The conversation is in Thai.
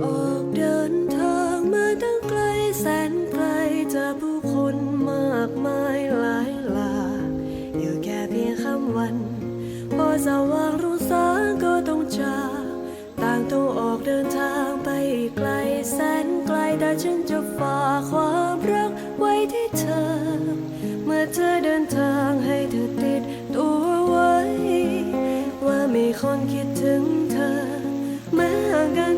ออกเดินทางมาตั้งไกลแสนไกลจากผู้คนมากมายหลายหลากอยู่แค่เพียงคำวัน พอสว่างรุ่งสางก็ต้องจากต่างต้องออกเดินทางไปอีกไกลแสนไกลแต่ฉันจะฝากความรักไว้ที่เธอ เมื่อเธอเดินทางให้เธอติดตัวไว้ ว่ามีคนคิดถึงเธอแม้การ